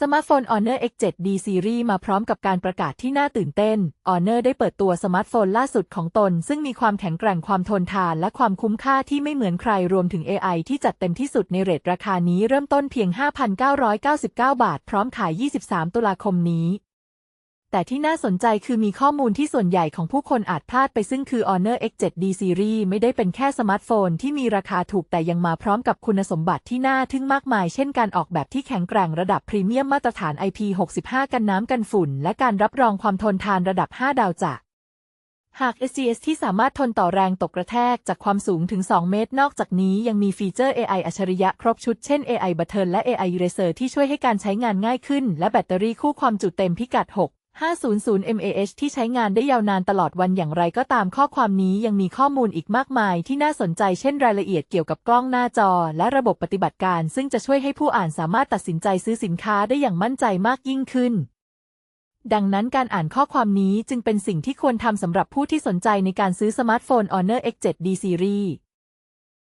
สมาร์ทโฟน Honor X7D Series มาพร้อมกับการประกาศที่น่าตื่นเต้น Honor ได้เปิดตัวสมาร์ทโฟนล่าสุดของตน ซึ่งมีความแข็งแกร่งความทนทาน และความคุ้มค่าที่ไม่เหมือนใครรวมถึง AI ที่จัดเต็มที่สุดในเรทราคานี้เริ่มต้นเพียง 5,999 บาท พร้อมขาย 23 ตุลาคมนี้ แต่ที่น่าสนใจคือมีข้อมูลที่ส่วนใหญ่ของผู้คนอาจพลาดไปซึ่งคือ Honor X7D Series ไม่ได้เป็นแค่สมาร์ทโฟนที่มีราคาถูกแต่ยังมาพร้อมกับคุณสมบัติที่น่าทึ่งมากมาย เช่นการออกแบบที่แข็งแกร่งระดับพรีเมียมมาตรฐาน IP65 กันน้ำกันฝุ่น และการรับรองความทนทานระดับ 5 ดาวจากหาก SGS ที่สามารถทนต่อแรงตกกระแทกจากความสูงถึง 2 เมตร นอกจากนี้ยังมีฟีเจอร์ AI อัจฉริยะครบชุด เช่น AI Button และ AI Eraser ที่ช่วยให้การใช้งานง่ายขึ้น และแบตเตอรี่คู่ความจุเต็มพิกัด6 500 mAh ที่ใช้งานได้ยาวนานตลอดวันอย่างไรก็ตามข้อความนี้ยังมีข้อมูลอีกมากมายที่น่าสนใจเช่นรายละเอียดเกี่ยวกับกล้องหน้าจอ และระบบปฏิบัติการ ซึ่งจะช่วยให้ผู้อ่านสามารถตัดสินใจซื้อสินค้าได้อย่างมั่นใจมากยิ่งขึ้น ดังนั้นการอ่านข้อความนี้จึงเป็นสิ่งที่ควรทำสำหรับผู้ที่สนใจในการซื้อสมาร์ทโฟน Honor X7D Series